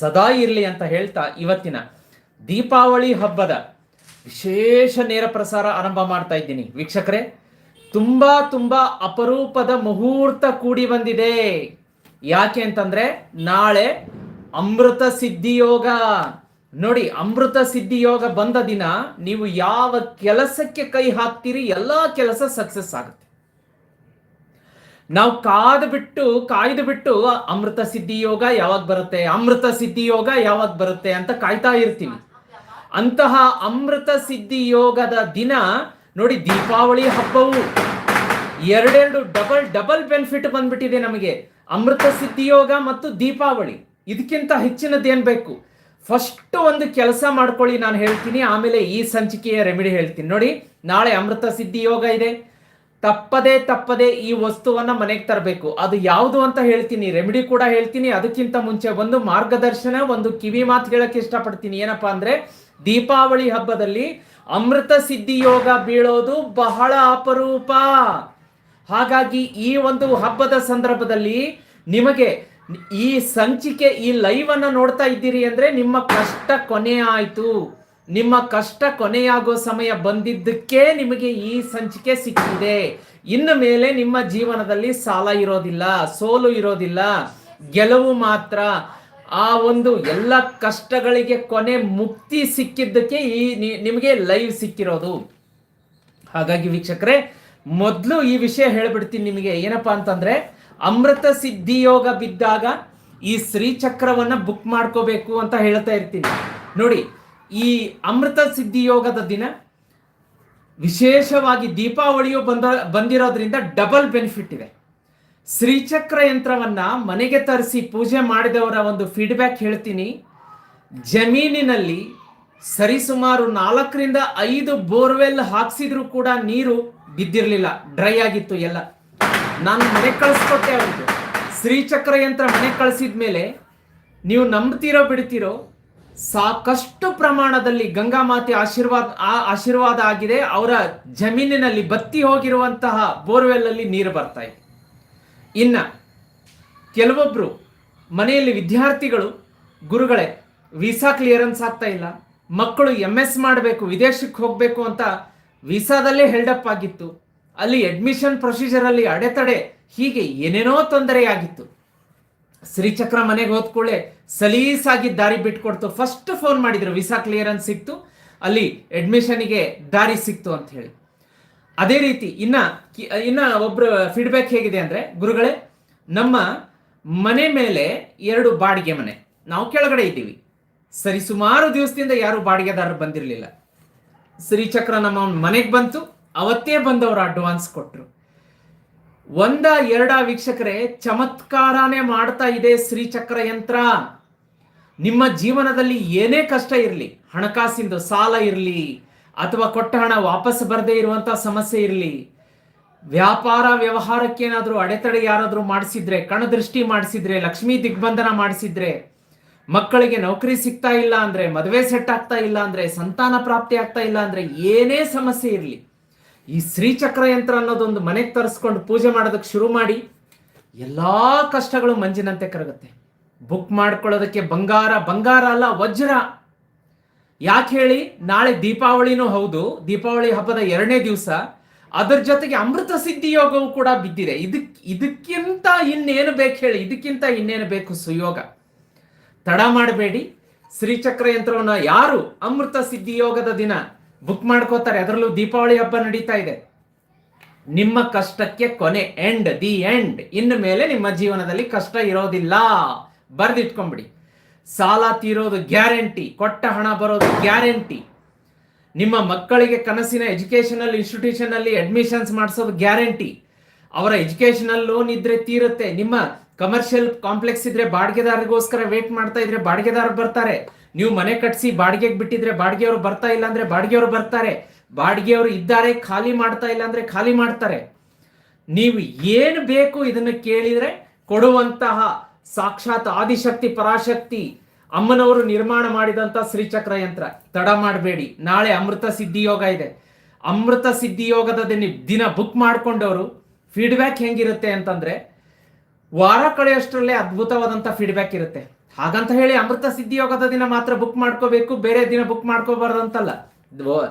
ಸದಾ ಇರಲಿ ಅಂತ ಹೇಳ್ತಾ ಇವತ್ತಿನ ದೀಪಾವಳಿ ಹಬ್ಬದ ವಿಶೇಷ ನೇರ ಪ್ರಸಾರ ಆರಂಭ ಮಾಡ್ತಾ ಇದ್ದೀನಿ. ವೀಕ್ಷಕರೇ, ತುಂಬಾ ತುಂಬಾ ಅಪರೂಪದ ಮುಹೂರ್ತ ಕೂಡಿ ಬಂದಿದೆ. ಯಾಕೆ ಅಂತಂದ್ರೆ ನಾಳೆ ಅಮೃತ ಸಿದ್ಧಿಯೋಗ ನೋಡಿ, ಅಮೃತ ಸಿದ್ಧಿಯೋಗ ಬಂದ ದಿನ ನೀವು ಯಾವ ಕೆಲಸಕ್ಕೆ ಕೈ ಹಾಕ್ತೀರಿ, ಎಲ್ಲಾ ಕೆಲಸ ಸಕ್ಸಸ್ ಆಗುತ್ತೆ. ನಾವು ಕಾದು ಬಿಟ್ಟು, ಕಾಯ್ದು ಬಿಟ್ಟು ಅಮೃತ ಸಿದ್ಧಿ ಯೋಗ ಯಾವಾಗ ಬರುತ್ತೆ? ಅಮೃತ ಸಿದ್ಧಿ ಯೋಗ ಯಾವಾಗ ಬರುತ್ತೆ ಅಂತ ಕಾಯ್ತಾ ಇರ್ತೀವಿ. ಅಂತಹ ಅಮೃತ ಸಿದ್ಧಿ ಯೋಗದ ದಿನ ನೋಡಿ ದೀಪಾವಳಿ ಹಬ್ಬವು. ಎರಡೆರಡು ಡಬಲ್ ಡಬಲ್ ಬೆನಿಫಿಟ್ ಬಂದ್ಬಿಟ್ಟಿದೆ ನಮಗೆ. ಅಮೃತ ಸಿದ್ಧಿ ಯೋಗ ಮತ್ತು ದೀಪಾವಳಿ. ಇದಕ್ಕಿಂತ ಹೆಚ್ಚಿನದೇನ್ ಬೇಕು? ಫಸ್ಟ್ ಒಂದು ಕೆಲಸ ಮಾಡ್ಕೊಳ್ಳಿ ನಾನು ಹೇಳ್ತೀನಿ, ಆಮೇಲೆ ಈ ಸಂಚಿಕೆಯ ರೆಮಿಡಿ ಹೇಳ್ತೀನಿ. ನೋಡಿ, ನಾಳೆ ಅಮೃತ ಸಿದ್ಧಿ ಯೋಗ ಇದೆ. ತಪ್ಪದೇ ತಪ್ಪದೇ ಈ ವಸ್ತುವನ್ನ ಮನೆಗೆ ತರಬೇಕು. ಅದು ಯಾವುದು ಅಂತ ಹೇಳ್ತೀನಿ ರೆಮಿಡಿ ಕೂಡ ಹೇಳ್ತೀನಿ. ಅದಕ್ಕಿಂತ ಮುಂಚೆ ಒಂದು ಮಾರ್ಗದರ್ಶನ, ಒಂದು ಕಿವಿ ಮಾತು ಹೇಳಕ್ಕೆ ಇಷ್ಟಪಡ್ತೀನಿ. ಏನಪ್ಪಾ ಅಂದ್ರೆ, ದೀಪಾವಳಿ ಹಬ್ಬದಲ್ಲಿ ಅಮೃತ ಸಿದ್ಧಿ ಯೋಗ ಬೀಳೋದು ಬಹಳ ಅಪರೂಪ. ಹಾಗಾಗಿ ಈ ಒಂದು ಹಬ್ಬದ ಸಂದರ್ಭದಲ್ಲಿ ನಿಮಗೆ ಈ ಸಂಚಿಕೆ, ಈ ಲೈವ್ ಅನ್ನ ನೋಡ್ತಾ ಇದ್ದೀರಿ ಅಂದ್ರೆ ನಿಮ್ಮ ಕಷ್ಟ ಕೊನೆ ಆಯ್ತು. ನಿಮ್ಮ ಕಷ್ಟ ಕೊನೆಯಾಗೋ ಸಮಯ ಬಂದಿದ್ದಕ್ಕೆ ನಿಮಗೆ ಈ ಸಂಚಿಕೆ ಸಿಕ್ಕಿದೆ. ಇನ್ನು ಮೇಲೆ ನಿಮ್ಮ ಜೀವನದಲ್ಲಿ ಸಾಲ ಇರೋದಿಲ್ಲ, ಸೋಲು ಇರೋದಿಲ್ಲ. ಗೆಲುವು ಮಾತ್ರ. ಆ ಒಂದು ಎಲ್ಲ ಕಷ್ಟಗಳಿಗೆ ಕೊನೆ ಮುಕ್ತಿ ಸಿಕ್ಕಿದ್ದಕ್ಕೆ ಈ ನಿಮಗೆ ಲೈವ್ ಸಿಕ್ಕಿರೋದು. ಹಾಗಾಗಿ ವೀಕ್ಷಕರೇ, ಮೊದಲು ಈ ವಿಷಯ ಹೇಳ್ಬಿಡ್ತೀನಿ ನಿಮಗೆ. ಏನಪ್ಪಾ ಅಂತಂದ್ರೆ, ಅಮೃತ ಸಿದ್ಧಿಯೋಗ ಬಿದ್ದಾಗ ಈ ಶ್ರೀಚಕ್ರವನ್ನ ಬುಕ್ ಮಾಡ್ಕೋಬೇಕು ಅಂತ ಹೇಳ್ತಾ ಇರ್ತೀನಿ. ನೋಡಿ ಈ ಅಮೃತ ಸಿದ್ಧಿ ಯೋಗದ ದಿನ ವಿಶೇಷವಾಗಿ ದೀಪಾವಳಿಯು ಬಂದ ಬಂದಿರೋದ್ರಿಂದ ಡಬಲ್ ಬೆನಿಫಿಟ್ ಇದೆ. ಶ್ರೀಚಕ್ರ ಯಂತ್ರವನ್ನ ಮನೆಗೆ ತರಿಸಿ ಪೂಜೆ ಮಾಡಿದವರ ಒಂದು ಫೀಡ್ಬ್ಯಾಕ್ ಹೇಳ್ತೀನಿ. ಜಮೀನಿನಲ್ಲಿ ಸರಿಸುಮಾರು ನಾಲ್ಕರಿಂದ ಐದು ಬೋರ್ವೆಲ್ ಹಾಕ್ಸಿದ್ರು ಕೂಡ ನೀರು ಬಿದ್ದಿರಲಿಲ್ಲ, ಡ್ರೈ ಆಗಿತ್ತು ಎಲ್ಲ. ನಾನು ಮನೆ ಕಳಿಸ್ಕೊಟ್ಟೆ ಅವ್ರಿಗೆ. ಶ್ರೀಚಕ್ರ ಯಂತ್ರ ಮನೆ ಕಳಿಸಿದ ಮೇಲೆ ನೀವು ನಂಬ್ತಿರೋ ಬಿಡ್ತಿರೋ ಸಾಕಷ್ಟು ಪ್ರಮಾಣದಲ್ಲಿ ಗಂಗಾ ಮಾತೆ ಆಶೀರ್ವಾದ, ಆ ಆಶೀರ್ವಾದ ಆಗಿದೆ. ಅವರ ಜಮೀನಿನಲ್ಲಿ ಬತ್ತಿ ಹೋಗಿರುವಂತಹ ಬೋರ್ವೆಲ್ ಅಲ್ಲಿ ನೀರು ಬರ್ತಾ ಇದೆ. ಇನ್ನ ಕೆಲವೊಬ್ರು ಮನೆಯಲ್ಲಿ ವಿದ್ಯಾರ್ಥಿಗಳು, ಗುರುಗಳೇ, ವೀಸಾ ಕ್ಲಿಯರೆನ್ಸ್ ಆಗ್ತಾ ಇಲ್ಲ. ಮಕ್ಕಳು ಎಂ ಎಸ್ ಮಾಡಬೇಕು, ವಿದೇಶಕ್ಕೆ ಹೋಗಬೇಕು ಅಂತ ವೀಸಾದಲ್ಲೇ ಹೆಲ್ಡಪ್ ಆಗಿತ್ತು. ಅಲ್ಲಿ ಅಡ್ಮಿಷನ್ ಪ್ರೊಸೀಜರಲ್ಲಿ ಅಡೆತಡೆ, ಹೀಗೆ ಏನೇನೋ ತೊಂದರೆಯಾಗಿತ್ತು. ಶ್ರೀಚಕ್ರ ಮನೆಗೆ ಹೋದ್ಕೊಳ್ಳೆ ಸಲೀಸಾಗಿ ದಾರಿ ಬಿಟ್ಕೊಡ್ತು. ಫಸ್ಟ್ ಫೋನ್ ಮಾಡಿದ್ರು ವಿಸಾ ಕ್ಲಿಯರೆನ್ಸ್ ಸಿಕ್ತು. ಅಲ್ಲಿ ಅಡ್ಮಿಷನ್ಗೆ ದಾರಿ ಸಿಕ್ತು ಅಂತ ಹೇಳಿ. ಅದೇ ರೀತಿ ಇನ್ನ ಇನ್ನ ಒಬ್ರು ಫೀಡ್ಬ್ಯಾಕ್ ಹೇಗಿದೆ ಅಂದ್ರೆ, ಗುರುಗಳೇ, ನಮ್ಮ ಮನೆ ಮೇಲೆ ಎರಡು ಬಾಡಿಗೆ ಮನೆ. ನಾವು ಕೆಳಗಡೆ ಇದ್ದೀವಿ. ಸರಿ, ಸುಮಾರು ದಿವಸದಿಂದ ಯಾರು ಬಾಡಿಗೆದಾರರು ಬಂದಿರಲಿಲ್ಲ. ಶ್ರೀಚಕ್ರ ನಮ್ಮ ಮನೆಗೆ ಬಂತು. ಅವತ್ತೇ ಬಂದವರು ಅಡ್ವಾನ್ಸ್ ಕೊಟ್ರು. ಒಂದ ಎರಡ ವೀಕ್ಷಕರೇ ಚಮತ್ಕಾರನೇ ಮಾಡ್ತಾ ಇದೆ ಶ್ರೀಚಕ್ರ ಯಂತ್ರ. ನಿಮ್ಮ ಜೀವನದಲ್ಲಿ ಏನೇ ಕಷ್ಟ ಇರಲಿ, ಹಣಕಾಸಿಂದು ಸಾಲ ಇರಲಿ, ಅಥವಾ ಕೊಟ್ಟ ಹಣ ವಾಪಸ್ ಬರದೇ ಇರುವಂತ ಸಮಸ್ಯೆ ಇರಲಿ, ವ್ಯಾಪಾರ ವ್ಯವಹಾರಕ್ಕೇನಾದರೂ ಅಡೆತಡೆ ಯಾರಾದರೂ ಮಾಡಿಸಿದ್ರೆ, ಕಣದೃಷ್ಟಿ ಮಾಡಿಸಿದ್ರೆ, ಲಕ್ಷ್ಮೀ ದಿಗ್ಬಂಧನ ಮಾಡಿಸಿದ್ರೆ, ಮಕ್ಕಳಿಗೆ ನೌಕರಿ ಸಿಗ್ತಾ ಇಲ್ಲ ಅಂದ್ರೆ, ಮದುವೆ ಸೆಟ್ ಆಗ್ತಾ ಇಲ್ಲ ಅಂದ್ರೆ, ಸಂತಾನ ಪ್ರಾಪ್ತಿ ಆಗ್ತಾ ಇಲ್ಲ ಅಂದ್ರೆ ಏನೇ ಸಮಸ್ಯೆ ಇರಲಿ ಈ ಶ್ರೀಚಕ್ರ ಯಂತ್ರ ಅನ್ನೋದೊಂದು ಮನೆಗೆ ತರಿಸ್ಕೊಂಡು ಪೂಜೆ ಮಾಡೋದಕ್ಕೆ ಶುರು ಮಾಡಿ ಎಲ್ಲ ಕಷ್ಟಗಳು ಮಂಜಿನಂತೆ ಕರಗುತ್ತೆ. ಬುಕ್ ಮಾಡ್ಕೊಳ್ಳೋದಕ್ಕೆ ಬಂಗಾರ ಬಂಗಾರ ಅಲ್ಲ, ವಜ್ರ. ಯಾಕೆ ಹೇಳಿ? ನಾಳೆ ದೀಪಾವಳಿನೂ ಹೌದು. ದೀಪಾವಳಿ ಹಬ್ಬದ ಎರಡನೇ ದಿವಸ ಅದರ ಜೊತೆಗೆ ಅಮೃತ ಸಿದ್ಧಿ ಯೋಗವು ಕೂಡ ಬಿದ್ದಿದೆ. ಇದಕ್, ಇದಕ್ಕಿಂತ ಇನ್ನೇನು ಬೇಕು ಹೇಳಿ? ಇದಕ್ಕಿಂತ ಇನ್ನೇನು ಬೇಕು ಸುಯೋಗ? ತಡ ಮಾಡಬೇಡಿ. ಶ್ರೀಚಕ್ರ ಯಂತ್ರವನ್ನು ಯಾರು? ಅಮೃತ ಸಿದ್ಧಿ ಯೋಗದ ದಿನ. ಬುಕ್ ಮಾಡ್ಕೋತಾರೆ. ಅದರಲ್ಲೂ ದೀಪಾವಳಿ ಹಬ್ಬ ನಡೀತಾ ಇದೆ. ನಿಮ್ಮ ಕಷ್ಟಕ್ಕೆ ಕೊನೆ ಎಂಡ್ ದಿ ಎಂಡ್ ಇನ್ನು ಮೇಲೆ ನಿಮ್ಮ ಜೀವನದಲ್ಲಿ ಕಷ್ಟ ಇರೋದಿಲ್ಲ. ಬರ್ದಿಟ್ಕೊಂಬಿಡಿ. ಸಾಲ ತೀರೋದು ಗ್ಯಾರಂಟಿ, ಕೊಟ್ಟ ಹಣ ಬರೋದು ಗ್ಯಾರಂಟಿ. ನಿಮ್ಮ ಮಕ್ಕಳಿಗೆ ಕನಸಿನ ಎಜುಕೇಷನಲ್ ಇನ್ಸ್ಟಿಟ್ಯೂಷನ್ ಅಲ್ಲಿ ಅಡ್ಮಿಷನ್ಸ್ ಮಾಡಿಸೋದು ಗ್ಯಾರಂಟಿ. ಅವರ ಎಜುಕೇಶನಲ್ ಲೋನ್ ಇದ್ರೆ ತೀರುತ್ತೆ. ನಿಮ್ಮ ಕಮರ್ಷಿಯಲ್ ಕಾಂಪ್ಲೆಕ್ಸ್ ಇದ್ರೆ ಬಾಡಿಗೆದಾರರಿಗೋಸ್ಕರ ವೇಟ್ ಮಾಡ್ತಾ ಇದ್ರೆ ಬಾಡಿಗೆದಾರರು ಬರ್ತಾರೆ. ನೀವು ಮನೆ ಕಟ್ಸಿ ಬಾಡಿಗೆಗೆ ಬಿಟ್ಟಿದ್ರೆ ಬಾಡಿಗೆಯವರು ಬರ್ತಾ ಇಲ್ಲ ಅಂದ್ರೆ ಬಾಡಿಗೆಯವರು ಬರ್ತಾರೆ. ಬಾಡಿಗೆಯವರು ಇದ್ದಾರೆ, ಖಾಲಿ ಮಾಡ್ತಾ ಇಲ್ಲ ಅಂದ್ರೆ ಖಾಲಿ ಮಾಡ್ತಾರೆ. ನೀವು ಏನು ಬೇಕು ಇದನ್ನ ಕೇಳಿದ್ರೆ ಕೊಡುವಂತಹ ಸಾಕ್ಷಾತ್ ಆದಿಶಕ್ತಿ, ಪರಾಶಕ್ತಿ ಅಮ್ಮನವರು ನಿರ್ಮಾಣ ಮಾಡಿದಂತ ಶ್ರೀಚಕ್ರ ಯಂತ್ರ. ತಡ ಮಾಡಬೇಡಿ. ನಾಳೆ ಅಮೃತ ಸಿದ್ಧಿ ಯೋಗ ಇದೆ. ಅಮೃತ ಸಿದ್ಧಿ ಯೋಗದ ದಿನ ಬುಕ್ ಮಾಡ್ಕೊಂಡವರು ಫೀಡ್ಬ್ಯಾಕ್ ಹೆಂಗಿರುತ್ತೆ ಅಂತಂದ್ರೆ ವಾರ ಕಳೆಯಷ್ಟರಲ್ಲೇ ಅದ್ಭುತವಾದಂಥ ಫೀಡ್ಬ್ಯಾಕ್ ಇರುತ್ತೆ. ಹಾಗಂತ ಹೇಳಿ ಅಮೃತ ಸಿದ್ಧಿ ಯೋಗದ ದಿನ ಮಾತ್ರ ಬುಕ್ ಮಾಡ್ಕೋಬೇಕು, ಬೇರೆ ದಿನ ಬುಕ್ ಮಾಡ್ಕೋಬಾರ್ದಂತಲ್ಲ ಅಂತಲ್ಲ.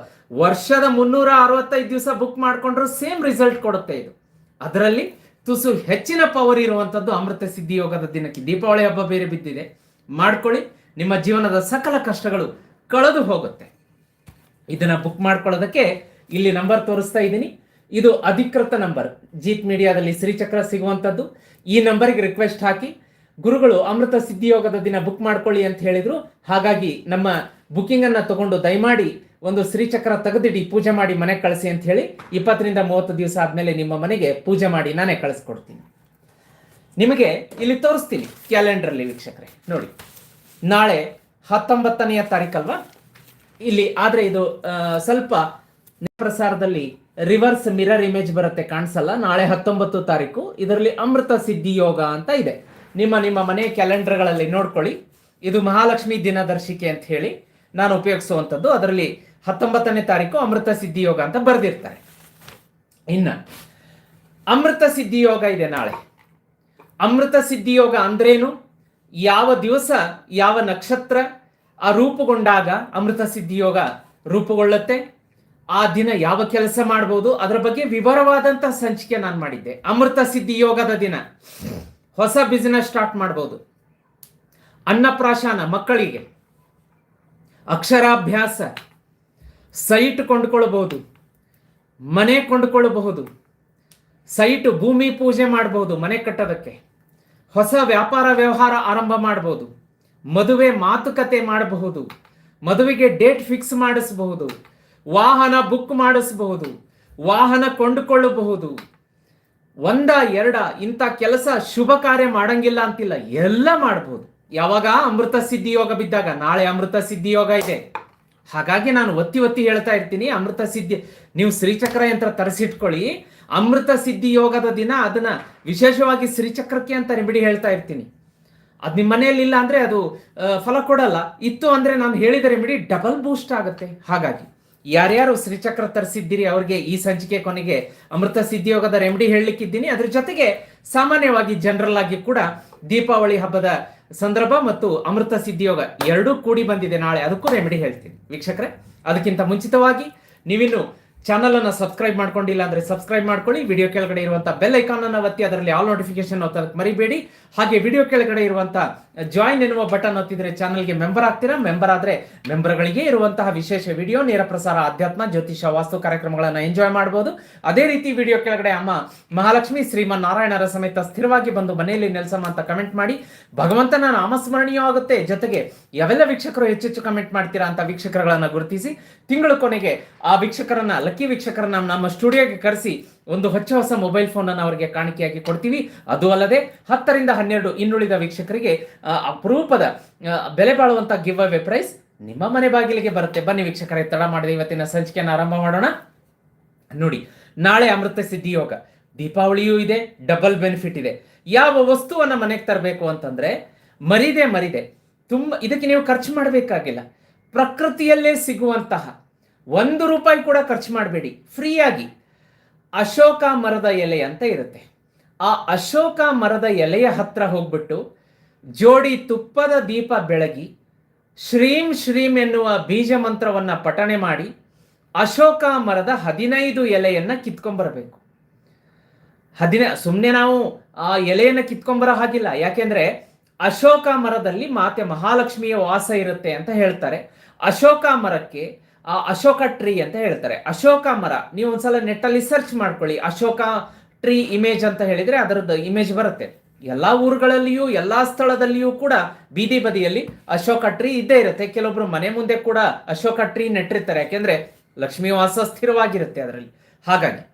ವರ್ಷದ ಮುನ್ನೂರ ಅರವತ್ತೈದು ದಿವಸ ಬುಕ್ ಮಾಡಿಕೊಂಡ್ರು ಸೇಮ್ ರಿಸಲ್ಟ್ ಕೊಡುತ್ತೆ ಇದು. ಅದರಲ್ಲಿ ತುಸು ಹೆಚ್ಚಿನ ಪವರ್ ಇರುವಂಥದ್ದು ಅಮೃತ ಸಿದ್ಧಿ ಯೋಗದ ದಿನಕ್ಕೆ. ದೀಪಾವಳಿ ಹಬ್ಬ ಬೇರೆ ಬಿದ್ದಿದೆ. ಮಾಡ್ಕೊಳ್ಳಿ, ನಿಮ್ಮ ಜೀವನದ ಸಕಲ ಕಷ್ಟಗಳು ಕಳೆದು ಹೋಗುತ್ತೆ. ಇದನ್ನ ಬುಕ್ ಮಾಡ್ಕೊಳ್ಳೋದಕ್ಕೆ ಇಲ್ಲಿ ನಂಬರ್ ತೋರಿಸ್ತಾ ಇದ್ದೀನಿ. ಇದು ಅಧಿಕೃತ ನಂಬರ್. ಜೀತ್ ಮೀಡಿಯಾದಲ್ಲಿ ಶ್ರೀಚಕ್ರ ಸಿಗುವಂಥದ್ದು ಈ ನಂಬರ್ಗೆ ರಿಕ್ವೆಸ್ಟ್ ಹಾಕಿ, ಗುರುಗಳು ಅಮೃತ ಸಿದ್ಧಿಯೋಗದ ದಿನ ಬುಕ್ ಮಾಡ್ಕೊಳ್ಳಿ ಅಂತ ಹೇಳಿದ್ರು. ಹಾಗಾಗಿ ನಮ್ಮ ಬುಕಿಂಗ್ ಅನ್ನ ತಗೊಂಡು ದಯಮಾಡಿ ಒಂದು ಶ್ರೀಚಕ್ರ ತೆಗೆದಿಡಿ, ಪೂಜೆ ಮಾಡಿ ಮನೆಗೆ ಕಳಿಸಿ ಅಂತ ಹೇಳಿ ಇಪ್ಪತ್ತರಿಂದ ಮೂವತ್ತು ದಿವಸ ಆದ್ಮೇಲೆ ನಿಮ್ಮ ಮನೆಗೆ ಪೂಜೆ ಮಾಡಿ ನಾನೇ ಕಳಿಸ್ಕೊಡ್ತೀನಿ. ನಿಮಗೆ ಇಲ್ಲಿ ತೋರಿಸ್ತೀನಿ ಕ್ಯಾಲೆಂಡರ್ಲಿ ವೀಕ್ಷಕರೇ, ನೋಡಿ. ನಾಳೆ ಹತ್ತೊಂಬತ್ತನೆಯ ತಾರೀಕಲ್ವಾ? ಇಲ್ಲಿ, ಆದ್ರೆ ಇದು ಸ್ವಲ್ಪ ಪ್ರಸಾರದಲ್ಲಿ ರಿವರ್ಸ್ ಮಿರರ್ ಇಮೇಜ್ ಬರುತ್ತೆ ಕಾಣಿಸಲ್ಲ, ನಾಳೆ ಹತ್ತೊಂಬತ್ತು ತಾರೀಕು. ಇದರಲ್ಲಿ ಅಮೃತ ಸಿದ್ಧಿ ಯೋಗ ಅಂತ ಇದೆ. ನಿಮ್ಮ ನಿಮ್ಮ ಮನೆ ಕ್ಯಾಲೆಂಡರ್ಗಳಲ್ಲಿ ನೋಡ್ಕೊಳ್ಳಿ. ಇದು ಮಹಾಲಕ್ಷ್ಮಿ ದಿನದರ್ಶಿಕೆ ಅಂತ ಹೇಳಿ ನಾನು ಉಪಯೋಗಿಸುವಂಥದ್ದು. ಅದರಲ್ಲಿ ಹತ್ತೊಂಬತ್ತನೇ ತಾರೀಕು ಅಮೃತ ಸಿದ್ಧಿ ಯೋಗ ಅಂತ ಬರೆದಿರ್ತಾರೆ. ಇನ್ನ, ಅಮೃತ ಸಿದ್ಧಿ ಯೋಗ ಇದೆ ನಾಳೆ. ಅಮೃತ ಸಿದ್ಧಿ ಯೋಗ ಅಂದ್ರೇನು? ಯಾವ ದಿವಸ, ಯಾವ ನಕ್ಷತ್ರ ಆ ರೂಪುಗೊಂಡಾಗ ಅಮೃತ ಸಿದ್ಧಿ ಯೋಗ ರೂಪುಗೊಳ್ಳುತ್ತೆ? ಆ ದಿನ ಯಾವ ಕೆಲಸ ಮಾಡಬಹುದು ಅದರ ಬಗ್ಗೆ ವಿವರವಾದಂತಹ ಸಂಚಿಕೆ ನಾನು ಮಾಡಿದ್ದೆ. ಅಮೃತ ಸಿದ್ಧಿ ಯೋಗದ ದಿನ. ಹೊಸ ಬಿಸಿನೆಸ್ ಸ್ಟಾರ್ಟ್ ಮಾಡಬಹುದು ಅನ್ನಪ್ರಾಶನ ಮಕ್ಕಳಿಗೆ. ಅಕ್ಷರಾಭ್ಯಾಸ. ಸೈಟ್ ಕೊಂಡುಕೊಳ್ಳಬಹುದು ಮನೆ ಕೊಂಡುಕೊಳ್ಳಬಹುದು ಸೈಟ್ ಭೂಮಿ ಪೂಜೆ ಮಾಡಬಹುದು ಮನೆ ಕಟ್ಟೋದಕ್ಕೆ. ಹೊಸ ವ್ಯಾಪಾರ ವ್ಯವಹಾರ ಆರಂಭ ಮಾಡಬಹುದು ಮದುವೆ ಮಾತುಕತೆ ಮಾಡಬಹುದು. ಮದುವೆಗೆ ಡೇಟ್ ಫಿಕ್ಸ್ ಮಾಡಿಸಬಹುದು. ವಾಹನ ಬುಕ್ ಮಾಡಿಸಬಹುದು, ವಾಹನ ಕೊಂಡುಕೊಳ್ಳಬಹುದು. ಒಂದ, ಎರಡ, ಇಂಥ ಕೆಲಸ ಶುಭ ಕಾರ್ಯ ಮಾಡಂಗಿಲ್ಲ ಅಂತಿಲ್ಲ, ಎಲ್ಲ ಮಾಡಬಹುದು ಯಾವಾಗ? ಅಮೃತ ಸಿದ್ಧಿ ಯೋಗ ಬಿದ್ದಾಗ. ನಾಳೆ ಅಮೃತ ಸಿದ್ಧಿ ಯೋಗ ಇದೆ. ಹಾಗಾಗಿ ನಾನು ಒತ್ತಿ ಒತ್ತಿ ಹೇಳ್ತಾ ಇರ್ತೀನಿ, ಅಮೃತ ಸಿದ್ಧಿ, ನೀವು ಶ್ರೀಚಕ್ರ ಯಂತ್ರ ತರಿಸಿಟ್ಕೊಳ್ಳಿ. ಅಮೃತ ಸಿದ್ಧಿ ಯೋಗದ ದಿನ ಅದನ್ನ ವಿಶೇಷವಾಗಿ ಶ್ರೀಚಕ್ರಕ್ಕೆ ಅಂತ ನಿಮಿಡಿ ಹೇಳ್ತಾ ಇರ್ತೀನಿ. ಅದು ನಿಮ್ಮ ಮನೆಯಲ್ಲಿ ಇಲ್ಲ ಅಂದ್ರೆ ಅದು ಫಲ ಕೊಡಲ್ಲ. ಇತ್ತು ಅಂದ್ರೆ ನಾನು ಹೇಳಿದ ಬಿಡಿ ಡಬಲ್ ಬೂಸ್ಟ್ ಆಗುತ್ತೆ. ಹಾಗಾಗಿ. ಯಾರ್ಯಾರು ಶ್ರೀಚಕ್ರ ತರಿಸಿದ್ದೀರಿ ಅವ್ರಿಗೆ ಈ ಸಂಚಿಕೆ ಕೊನೆಗೆ ಅಮೃತ ಸಿದ್ಧಿಯೋಗದ ರೆಮಿಡಿ ಹೇಳಲಿಕ್ಕಿದ್ದೀನಿ. ಅದ್ರ ಜೊತೆಗೆ ಸಾಮಾನ್ಯವಾಗಿ ಜನರಲ್ ಆಗಿ ಕೂಡ ದೀಪಾವಳಿ ಹಬ್ಬದ ಸಂದರ್ಭ ಮತ್ತು ಅಮೃತ ಸಿದ್ಧಿಯೋಗ ಎರಡೂ ಕೂಡಿ ಬಂದಿದೆ. ನಾಳೆ ಅದಕ್ಕೂ ರೆಮಿಡಿ ಹೇಳ್ತೀನಿ. ವೀಕ್ಷಕರೆ, ಅದಕ್ಕಿಂತ ಮುಂಚಿತವಾಗಿ ನೀವಿನ್ನು ಚಾನಲ್ ಅನ್ನ ಸಬ್ಸ್ಕ್ರೈಬ್ ಮಾಡ್ಕೊಂಡಿಲ್ಲ ಅಂದ್ರೆ ಸಬ್ಸ್ಕ್ರೈಬ್ ಮಾಡ್ಕೊಳ್ಳಿ. ವಿಡಿಯೋ ಕೆಳಗಡೆ ಇರುವಂತಹ ಬೆಲ್ ಐಕಾನ್ ಅನ್ನ ಒತ್ತಿ, ಅದರಲ್ಲಿ ಆಲ್ ನೋಟಿಫಿಕೇಶನ್ ಒತ್ತೋದಕ್ಕೆ ಮರಿಬೇಡಿ. ಹಾಗೆ ವಿಡಿಯೋ ಕೆಳಗಡೆ ಇರುವಂತಹ ಜಾಯಿನ್ ಎನ್ನುವ ಬಟನ್ ಒತ್ತಿದ್ರೆ ಚಾನಲ್ಗೆ ಮೆಂಬರ್ ಆಗ್ತೀರಾ? ಮೆಂಬರ್ ಆದ್ರೆ ಮೆಂಬರ್ಗಳಿಗೆ ಇರುವಂತಹ ವಿಶೇಷ ವಿಡಿಯೋ ನೇರ ಪ್ರಸಾರ ಅಧ್ಯಾತ್ಮ ಜ್ಯೋತಿಷ, ವಾಸ್ತು ಕಾರ್ಯಕ್ರಮಗಳನ್ನು ಎಂಜಾಯ್ ಮಾಡಬಹುದು ಅದೇ ರೀತಿ ವಿಡಿಯೋ ಕೆಳಗಡೆ ಅಮ್ಮ ಮಹಾಲಕ್ಷ್ಮಿ ಶ್ರೀಮನ್ ನಾರಾಯಣರ ಸಮೇತ ಸ್ಥಿರವಾಗಿ ಬಂದು ಮನೆಯಲ್ಲಿ ನೆಲೆಸಮ್ಮ ಅಂತ ಕಮೆಂಟ್ ಮಾಡಿ. ಭಗವಂತನ ನಾಮಸ್ಮರಣೀಯೂ ಆಗುತ್ತೆ. ಜೊತೆಗೆ ಯಾವೆಲ್ಲ ವೀಕ್ಷಕರು ಹೆಚ್ಚೆಚ್ಚು ಕಮೆಂಟ್ ಮಾಡ್ತೀರಾ ಅಂತ ವೀಕ್ಷಕರುಗಳನ್ನ ಗುರುತಿಸಿ, ತಿಂಗಳ ಕೊನೆಗೆ ಆ ವೀಕ್ಷಕರನ್ನ ಲಕ್ಕಿ ವೀಕ್ಷಕರನ್ನ ನಮ್ಮ ಸ್ಟುಡಿಯೋಗೆ ಕರೆಸಿ ಒಂದು ಹೊಚ್ಚ ಹೊಸ ಮೊಬೈಲ್ ಫೋನ್ ಅನ್ನು ಅವರಿಗೆ ಕಾಣಿಕೆಯಾಗಿ ಕೊಡ್ತೀವಿ. ಅದು ಅಲ್ಲದೆ ಹತ್ತರಿಂದ ಹನ್ನೆರಡು ಇನ್ನುಳಿದ ವೀಕ್ಷಕರಿಗೆ ಅಪರೂಪದ ಬೆಲೆ ಬಾಳುವಂತ ಗಿವ್ ಅವೇ ಪ್ರೈಸ್ ನಿಮ್ಮ ಮನೆ ಬಾಗಿಲಿಗೆ ಬರುತ್ತೆ. ಬನ್ನಿ ವೀಕ್ಷಕರೇ, ತಡ ಮಾಡಿದೆ ಇವತ್ತಿನ ಸಂಚಿಕೆಯನ್ನು ಆರಂಭ ಮಾಡೋಣ. ನೋಡಿ, ನಾಳೆ ಅಮೃತ ಸಿದ್ಧಿ ಯೋಗ. ದೀಪಾವಳಿಯೂ ಇದೆ ಡಬಲ್ ಬೆನಿಫಿಟ್ ಇದೆ. ಯಾವ ವಸ್ತುವನ್ನು ಮನೆಗೆ ತರಬೇಕು ಅಂತಂದ್ರೆ, ಮರಿದೆ ಮರಿದೆ, ತುಂಬ, ಇದಕ್ಕೆ ನೀವು ಖರ್ಚು ಮಾಡಬೇಕಾಗಿಲ್ಲ. ಪ್ರಕೃತಿಯಲ್ಲೇ ಸಿಗುವಂತಹ, ಒಂದು ರೂಪಾಯಿ ಕೂಡ ಖರ್ಚು ಮಾಡಬೇಡಿ. ಫ್ರೀಯಾಗಿ. ಅಶೋಕ ಮರದ ಎಲೆ ಅಂತ ಇರುತ್ತೆ. ಆ ಅಶೋಕ ಮರದ ಎಲೆಯ ಹತ್ರ ಹೋಗ್ಬಿಟ್ಟು ಜೋಡಿ ತುಪ್ಪದ ದೀಪ ಬೆಳಗಿ ಶ್ರೀಂ ಶ್ರೀಂ ಎನ್ನುವ ಬೀಜ ಮಂತ್ರವನ್ನ ಪಠಣೆ ಮಾಡಿ ಅಶೋಕ ಮರದ ಹದಿನೈದು ಎಲೆಯನ್ನ ಕಿತ್ಕೊಂಡ್ಬರಬೇಕು ಹದಿನ ಸುಮ್ಮನೆ ನಾವು ಆ ಎಲೆಯನ್ನು ಕಿತ್ಕೊಂಬರೋ ಹಾಗಿಲ್ಲ. ಯಾಕೆಂದ್ರೆ ಅಶೋಕ ಮರದಲ್ಲಿ ಮಾತೆ ಮಹಾಲಕ್ಷ್ಮಿಯ ವಾಸ ಇರುತ್ತೆ ಅಂತ ಹೇಳ್ತಾರೆ. ಅಶೋಕ ಮರಕ್ಕೆ ಅಶೋಕ ಟ್ರೀ ಅಂತ ಹೇಳ್ತಾರೆ. ಅಶೋಕ ಮರ, ನೀವು ಒಂದ್ಸಲ ನೆಟ್ಟಲ್ಲಿ ಸರ್ಚ್ ಮಾಡ್ಕೊಳ್ಳಿ. ಅಶೋಕ ಟ್ರೀ ಇಮೇಜ್ ಅಂತ ಹೇಳಿದ್ರೆ ಅದರದ್ದು ಇಮೇಜ್ ಬರುತ್ತೆ. ಎಲ್ಲಾ ಊರುಗಳಲ್ಲಿಯೂ, ಎಲ್ಲಾ ಸ್ಥಳದಲ್ಲಿಯೂ ಕೂಡ ಬೀದಿ ಬದಿಯಲ್ಲಿ ಅಶೋಕ ಟ್ರೀ ಇದ್ದೇ ಇರುತ್ತೆ. ಕೆಲವೊಬ್ರು ಮನೆ ಮುಂದೆ ಕೂಡ ಅಶೋಕ ಟ್ರೀ ನೆಟ್ಟಿರ್ತಾರೆ. ಯಾಕೆಂದ್ರೆ ಲಕ್ಷ್ಮೀ ವಾಸ ಸ್ಥಿರವಾಗಿರುತ್ತೆ ಅದರಲ್ಲಿ. ಹಾಗಾಗಿ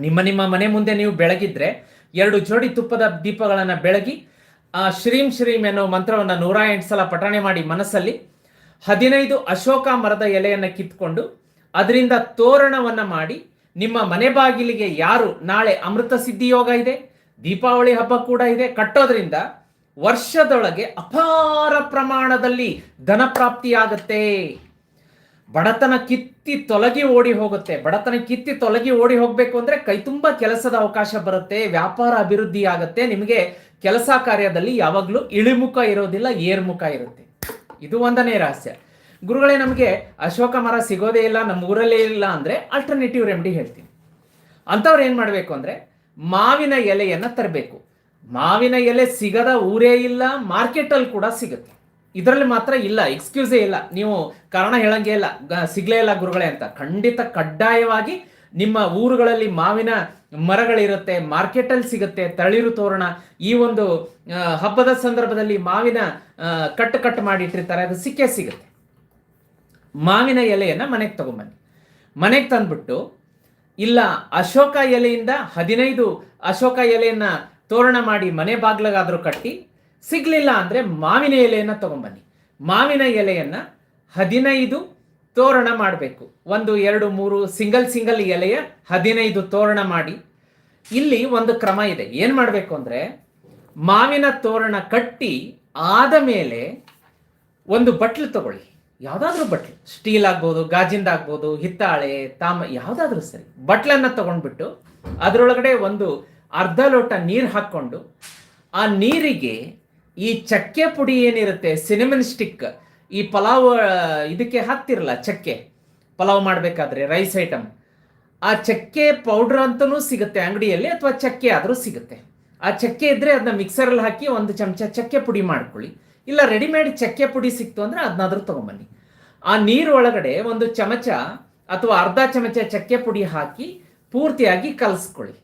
ನಿಮ್ಮ ನಿಮ್ಮ ಮನೆ ಮುಂದೆ ನೀವು ಬೆಳಗಿದ್ರೆ ಎರಡು ಜೋಡಿ ತುಪ್ಪದ ದೀಪಗಳನ್ನು ಬೆಳಗಿ, ಆ ಶ್ರೀಂ ಶ್ರೀಂ ಎನ್ನುವ ಮಂತ್ರವನ್ನು ನೂರ ಎಂಟು ಸಲ ಪಠಣೆ ಮಾಡಿ ಮನಸ್ಸಲ್ಲಿ ಹದಿನೈದು ಅಶೋಕ ಮರದ ಎಲೆಯನ್ನು ಕಿತ್ಕೊಂಡು ಅದರಿಂದ ತೋರಣವನ್ನ ಮಾಡಿ ನಿಮ್ಮ ಮನೆ ಬಾಗಿಲಿಗೆ ಯಾರು ನಾಳೆ ಅಮೃತ ಸಿದ್ಧಿ ಯೋಗ ಇದೆ, ದೀಪಾವಳಿ ಹಬ್ಬ ಕೂಡ ಇದೆ. ಕಟ್ಟೋದ್ರಿಂದ ವರ್ಷದೊಳಗೆ ಅಪಾರ ಪ್ರಮಾಣದಲ್ಲಿ ಧನ ಪ್ರಾಪ್ತಿಯಾಗತ್ತೆ ಬಡತನ ಕಿತ್ತಿ ತೊಲಗಿ ಓಡಿ ಹೋಗುತ್ತೆ. ಬಡತನ ಕಿತ್ತಿ ತೊಲಗಿ ಓಡಿ ಹೋಗಬೇಕು ಅಂದ್ರೆ ಕೈ ತುಂಬ ಕೆಲಸದ ಅವಕಾಶ ಬರುತ್ತೆ, ವ್ಯಾಪಾರ ಅಭಿವೃದ್ಧಿ ಆಗುತ್ತೆ. ನಿಮಗೆ ಕೆಲಸ ಕಾರ್ಯದಲ್ಲಿ ಯಾವಾಗಲೂ ಇಳಿಮುಖ ಇರೋದಿಲ್ಲ, ಏರ್ಮುಖ ಇರುತ್ತೆ. ಇದು ಒಂದನೇ ರಹಸ್ಯ. ಗುರುಗಳೇ, ನಮಗೆ ಅಶೋಕ ಮರ ಸಿಗೋದೇ ಇಲ್ಲ, ನಮ್ಮ ಊರಲ್ಲೇ ಇಲ್ಲ ಅಂದ್ರೆ ಅಲ್ಟರ್ನೇಟಿವ್ ರೆಮಿಡಿ ಹೇಳ್ತೀನಿ. ಅಂಥವ್ರು ಏನು ಮಾಡಬೇಕು ಅಂದರೆ ಮಾವಿನ ಎಲೆಯನ್ನು ತರಬೇಕು. ಮಾವಿನ ಎಲೆ ಸಿಗದ ಊರೇ ಇಲ್ಲ ಮಾರ್ಕೆಟಲ್ಲಿ ಕೂಡ ಸಿಗುತ್ತೆ. ಇದರಲ್ಲಿ ಮಾತ್ರ ಇಲ್ಲ ಎಕ್ಸ್ಕ್ಯೂಸೇ ಇಲ್ಲ. ನೀವು ಕಾರಣ ಹೇಳಂಗೆ ಇಲ್ಲ ಸಿಗ್ಲೇ ಇಲ್ಲ ಗುರುಗಳೇ ಅಂತ. ಖಂಡಿತ ಕಡ್ಡಾಯವಾಗಿ ನಿಮ್ಮ ಊರುಗಳಲ್ಲಿ ಮಾವಿನ ಮರಗಳಿರುತ್ತೆ ಮಾರ್ಕೆಟಲ್ಲಿ ಸಿಗುತ್ತೆ, ತಳಿರು ತೋರಣ. ಈ ಒಂದು ಹಬ್ಬದ ಸಂದರ್ಭದಲ್ಲಿ ಮಾವಿನ ಆ, ಕಟ್ಟು ಕಟ್ಟು ಮಾಡಿ ಇಟ್ಟಿರ್ತಾರೆ ಅದು ಸಿಕ್ಕೇ ಸಿಗುತ್ತೆ. ಮಾವಿನ ಎಲೆಯನ್ನು ಮನೆಗೆ ತಗೊಂಬನ್ನಿ. ಮನೆಗೆ ತಂದ್ಬಿಟ್ಟು ಇಲ್ಲ ಅಶೋಕ ಎಲೆಯಿಂದ ಹದಿನೈದು ಅಶೋಕ ಎಲೆಯನ್ನು ತೋರಣ ಮಾಡಿ ಮನೆ ಬಾಗ್ಲಿಗಾದ್ರೂ ಕಟ್ಟಿ ಸಿಗ್ಲಿಲ್ಲ ಅಂದರೆ ಮಾವಿನ ಎಲೆಯನ್ನು ತೊಗೊಂಬನ್ನಿ. ಮಾವಿನ ಎಲೆಯನ್ನ ಹದಿನೈದು ತೋರಣ ಮಾಡಬೇಕು. ಒಂದು ಎರಡು ಮೂರು ಸಿಂಗಲ್ ಸಿಂಗಲ್ ಎಲೆಯ ಹದಿನೈದು ತೋರಣ ಮಾಡಿ. ಇಲ್ಲಿ ಒಂದು ಕ್ರಮ ಇದೆ. ಏನು ಮಾಡಬೇಕು ಅಂದರೆ ಮಾವಿನ ತೋರಣ ಕಟ್ಟಿ ಆದ ಮೇಲೆ ಒಂದು ಬಟ್ಲು ತಗೊಳ್ಳಿ. ಯಾವುದಾದ್ರೂ ಬಟ್ಲು. ಸ್ಟೀಲ್ ಆಗ್ಬೋದು, ಗಾಜಿಂದ ಆಗ್ಬೋದು, ಹಿತ್ತಾಳೆ, ತಾಮ, ಯಾವುದಾದ್ರೂ ಸರಿ. ಬಟ್ಲನ್ನು ತಗೊಂಡ್ಬಿಟ್ಟು ಅದರೊಳಗಡೆ ಒಂದು ಅರ್ಧ ಲೋಟ ನೀರು ಹಾಕ್ಕೊಂಡು ಆ ನೀರಿಗೆ ಈ ಚಕ್ಕೆ ಪುಡಿ ಏನಿರುತ್ತೆ ಸಿನಿಮನ್ ಸ್ಟಿಕ್ ಈ ಪಲಾವ್, ಇದಕ್ಕೆ ಹಾಕ್ತಿರಲ್ಲ ಚಕ್ಕೆ. ಪಲಾವ್ ಮಾಡಬೇಕಾದ್ರೆ ರೈಸ್ ಐಟಮ್ ಆ ಚಕ್ಕೆ ಪೌಡ್ರ್ ಅಂತಲೂ ಸಿಗುತ್ತೆ ಅಂಗಡಿಯಲ್ಲಿ ಅಥವಾ ಚಕ್ಕೆ ಆದರೂ ಸಿಗುತ್ತೆ. ಆ ಚಕ್ಕೆ ಇದ್ರೆ ಅದನ್ನ ಮಿಕ್ಸರಲ್ಲಿ ಹಾಕಿ ಒಂದು ಚಮಚ ಚಕ್ಕೆ ಪುಡಿ ಮಾಡ್ಕೊಳ್ಳಿ. ಇಲ್ಲ ರೆಡಿಮೇಡ್ ಚಕ್ಕೆ ಪುಡಿ ಸಿಕ್ತು ಅಂದ್ರೆ ಅದನ್ನಾದ್ರೂ ತಗೊಂಬನ್ನಿ. ಆ ನೀರು ಒಳಗಡೆ ಒಂದು ಚಮಚ ಅಥವಾ ಅರ್ಧ ಚಮಚ ಚಕ್ಕೆ ಪುಡಿ ಹಾಕಿ ಪೂರ್ತಿಯಾಗಿ ಕಲಸ್ಕೊಳ್ಳಿ.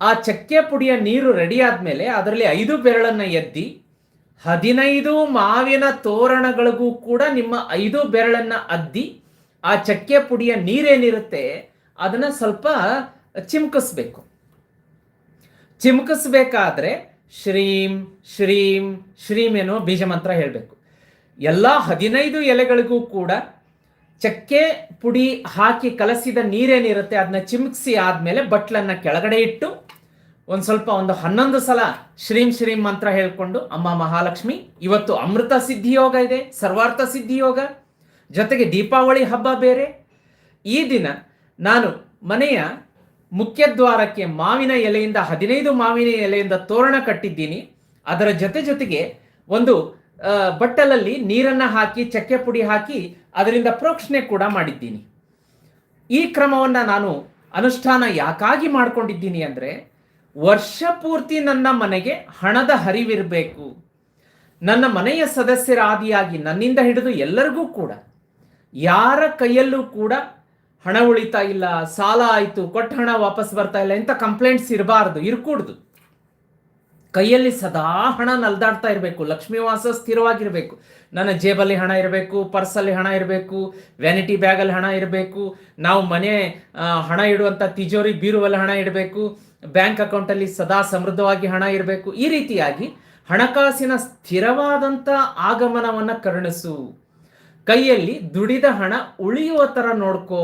ಆ ಚಕ್ಕೆ ಪುಡಿಯ ನೀರು ರೆಡಿ ಆದ್ಮೇಲೆ ಅದರಲ್ಲಿ ಐದು ಬೆರಳನ್ನು ಎದ್ದಿ ಹದಿನೈದು ಮಾವಿನ ತೋರಣಗಳಿಗೂ ಕೂಡ ನಿಮ್ಮ ಐದು ಬೆರಳನ್ನು ಅದ್ದಿ ಆ ಚಕ್ಕೆ ಪುಡಿಯ ನೀರೇನಿರುತ್ತೆ ಅದನ್ನ ಸ್ವಲ್ಪ ಚಿಮ್ಕಿಸ್ಬೇಕು. ಚಿಮ್ಕಿಸ್ಬೇಕಾದ್ರೆ ಶ್ರೀಂ ಶ್ರೀಂ ಶ್ರೀಂ ಎನ್ನುವ ಬೀಜ ಮಂತ್ರ ಹೇಳಬೇಕು. ಎಲ್ಲ ಹದಿನೈದು ಎಲೆಗಳಿಗೂ ಕೂಡ ಚಕ್ಕೆ ಪುಡಿ ಹಾಕಿ ಕಲಸಿದ ನೀರೇನಿರುತ್ತೆ ಅದನ್ನ ಚಿಮುಕಿಸಿ ಆದಮೇಲೆ ಬಟ್ಲನ್ನ ಕೆಳಗಡೆ ಇಟ್ಟು ಒಂದು ಸ್ವಲ್ಪ ಒಂದು ಹನ್ನೊಂದು ಸಲ ಶ್ರೀಂ ಶ್ರೀಂ ಮಂತ್ರ ಹೇಳ್ಕೊಂಡು, ಅಮ್ಮ ಮಹಾಲಕ್ಷ್ಮಿ, ಇವತ್ತು ಅಮೃತ ಸಿದ್ಧಿ ಯೋಗ ಇದೆ, ಸರ್ವಾರ್ಥ ಸಿದ್ಧಿ ಯೋಗ. ಜೊತೆಗೆ ದೀಪಾವಳಿ ಹಬ್ಬ ಬೇರೆ. ಈ ದಿನ ನಾನು ಮನೆಯ ಮುಖ್ಯದ್ವಾರಕ್ಕೆ ಮಾವಿನ ಎಲೆಯಿಂದ, ಹದಿನೈದು ಮಾವಿನ ಎಲೆಯಿಂದ ತೋರಣ ಕಟ್ಟಿದ್ದೀನಿ. ಅದರ ಜೊತೆ ಜೊತೆಗೆ ಒಂದು ಬಟ್ಟಲಲ್ಲಿ ನೀರನ್ನ ಹಾಕಿ, ಚಕ್ಕೆ ಪುಡಿ ಹಾಕಿ ಅದರಿಂದ ಪ್ರೋಕ್ಷಣೆ ಕೂಡ ಮಾಡಿದ್ದೀನಿ. ಈ ಕ್ರಮವನ್ನ ನಾನು ಅನುಷ್ಠಾನ ಯಾಕಾಗಿ ಮಾಡ್ಕೊಂಡಿದ್ದೀನಿ ಅಂದ್ರೆ, ವರ್ಷ ಪೂರ್ತಿ ನನ್ನ ಮನೆಗೆ ಹಣದ ಹರಿವಿರಬೇಕು. ನನ್ನ ಮನೆಯ ಸದಸ್ಯರ ಆದಿಯಾಗಿ ನನ್ನಿಂದ ಹಿಡಿದು ಎಲ್ಲರಿಗೂ ಕೂಡ, ಯಾರ ಕೈಯಲ್ಲೂ ಕೂಡ ಹಣ ಉಳಿತಾ ಇಲ್ಲ, ಸಾಲ ಆಯಿತು, ಕೊಟ್ಟ ಹಣ ವಾಪಸ್ ಬರ್ತಾ ಇಲ್ಲ ಇಂಥ ಕಂಪ್ಲೇಂಟ್ಸ್ ಇರಬಾರ್ದು, ಇರ್ಕೂಡ್ದು. ಕೈಯಲ್ಲಿ ಸದಾ ಹಣ ನಲ್ದಾಡ್ತಾ ಇರಬೇಕು ಲಕ್ಷ್ಮೀವಾಸ ಸ್ಥಿರವಾಗಿರಬೇಕು. ನನ್ನ ಜೇಬಲ್ಲಿ ಹಣ ಇರಬೇಕು, ಪರ್ಸಲ್ಲಿ ಹಣ ಇರಬೇಕು ವ್ಯಾನಿಟಿ ಬ್ಯಾಗಲ್ಲಿ ಹಣ ಇರಬೇಕು, ನಾವು ಮನೆ ಹಣ ಇಡುವಂಥ ತಿಜೋರಿ ಬೀರುವಲ್ಲಿ ಹಣ ಇಡಬೇಕು, ಬ್ಯಾಂಕ್ ಅಕೌಂಟಲ್ಲಿ ಸದಾ ಸಮೃದ್ಧವಾಗಿ ಹಣ ಇರಬೇಕು. ಈ ರೀತಿಯಾಗಿ ಹಣಕಾಸಿನ ಸ್ಥಿರವಾದಂಥ ಆಗಮನವನ್ನು ಕರುಣಿಸು. ಕೈಯಲ್ಲಿ ದುಡಿದ ಹಣ ಉಳಿಯುವ ಥರ ನೋಡ್ಕೋ.